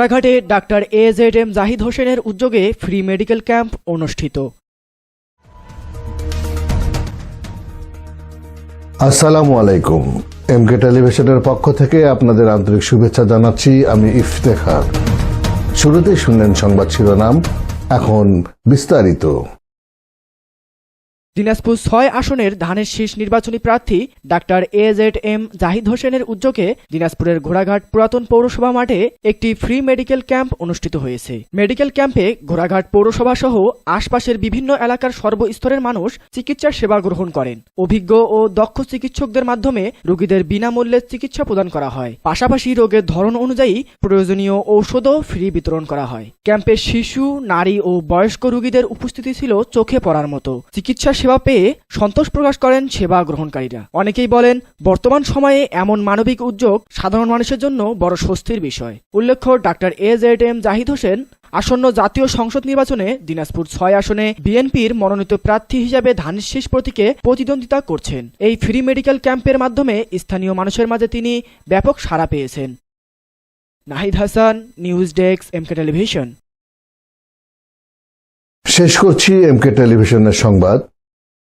ঘোড়াঘাটে doctor A Z M Zahid হোসেনের উদ্যোগে free medical camp অনুষ্ঠিত। আসসালামু আলাইকুম। এম কে টেলিভিশনের পক্ষ থেকে আপনাদের আন্তরিক শুভেচ্ছা জানাচ্ছি আমি ইফতেখার। শুরুতেই শুনলেন সংবাদ শিরোনাম, এখন বিস্তারিত। দিনাজপুর ছয় আসনের ধানের শীষ নির্বাচনী প্রার্থী doctor A Z M Zahid হোসেনের উদ্যোগে দিনাজপুরের ঘোড়াঘাট পুরাতন পৌরসভা মাঠে একটি ফ্রি মেডিকেল ক্যাম্প অনুষ্ঠিত হয়েছে। মেডিকেল ক্যাম্পে ঘোড়াঘাট পৌরসভা সহ আশপাশের বিভিন্ন এলাকার সর্বস্তরের মানুষ চিকিৎসার সেবা গ্রহণ করেন। অভিজ্ঞ ও দক্ষ চিকিৎসকদের মাধ্যমে রোগীদের বিনামূল্যে চিকিৎসা প্রদান করা হয়। পাশাপাশি রোগের ধরন অনুযায়ী প্রয়োজনীয় ঔষধও ফ্রি বিতরণ করা হয়। ক্যাম্পে শিশু, নারী ও বয়স্ক রোগীদের উপস্থিতি ছিল চোখে পড়ার মতো। চিকিৎসা সেবা পেয়ে সন্তোষ প্রকাশ করেন সেবা গ্রহণকারীরা। অনেকেই বলেন, বর্তমান সময়ে এমন মানবিক উদ্যোগ সাধারণ মানুষের জন্য বড় স্বস্তির বিষয়। উল্লেখ্য, doctor A Z M Zahid Hossain আসন্ন জাতীয় সংসদ নির্বাচনে দিনাজপুর ছয় আসনে বিএনপির মনোনীত প্রার্থী হিসাবে ধানের শীষ প্রতীকে প্রতিদ্বন্দ্বিতা করছেন। এই ফ্রি মেডিকেল ক্যাম্পের মাধ্যমে স্থানীয় মানুষের মাঝে তিনি ব্যাপক সাড়া পেয়েছেন। Nahid Hasan, news desk, MK television. শেষ করছি এমকে টেলিভিশনের সংবাদ।